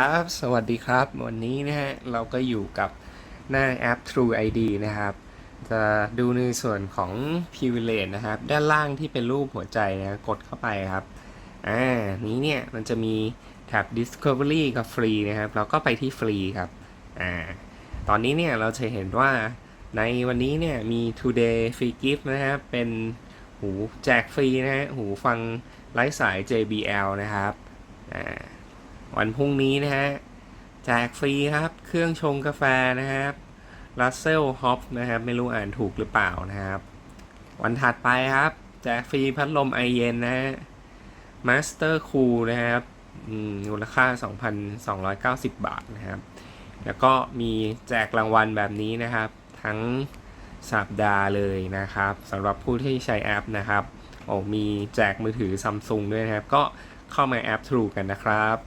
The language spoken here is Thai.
ครับสวัสดีครับ วันนี้นะฮะเราก็อยู่กับหน้าแอป True ID นะครับ จะดูในส่วนของ Privilege นะครับ ด้านล่างที่เป็นรูปหัวใจนะกดเข้าไปครับอ่านี้เนี่ยมันจะมีแท็บ Discovery กับฟรีนะครับ เราก็ไปที่ฟรีครับอ่าตอนนี้เนี่ยเราจะเห็นว่าในวันนี้เนี่ยมี Today Free Gift นะครับ เป็นหูแจกฟรีนะฮะหูฟังไร้สาย JBL นะครับอ่า วันพรุ่งนี้นะฮะแจกฟรีครับ เครื่องชงกาแฟนะครับ Russell Hop นะครับ ไม่รู้อ่านถูกหรือเปล่านะครับ วันถัดไปครับ แจกฟรีพัดลมไอเย็นนะฮะ Master Cool นะครับอืมมูลค่า 2,290 บาทนะครับ แล้วก็มีแจกรางวัลแบบนี้นะครับ ทั้งสัปดาห์เลยนะครับสำหรับผู้ที่ใช้แอปนะครับ โอ้มีแจกมือถือซัมซุงด้วยนะครับ ก็เข้ามาแอป True กันนะครับ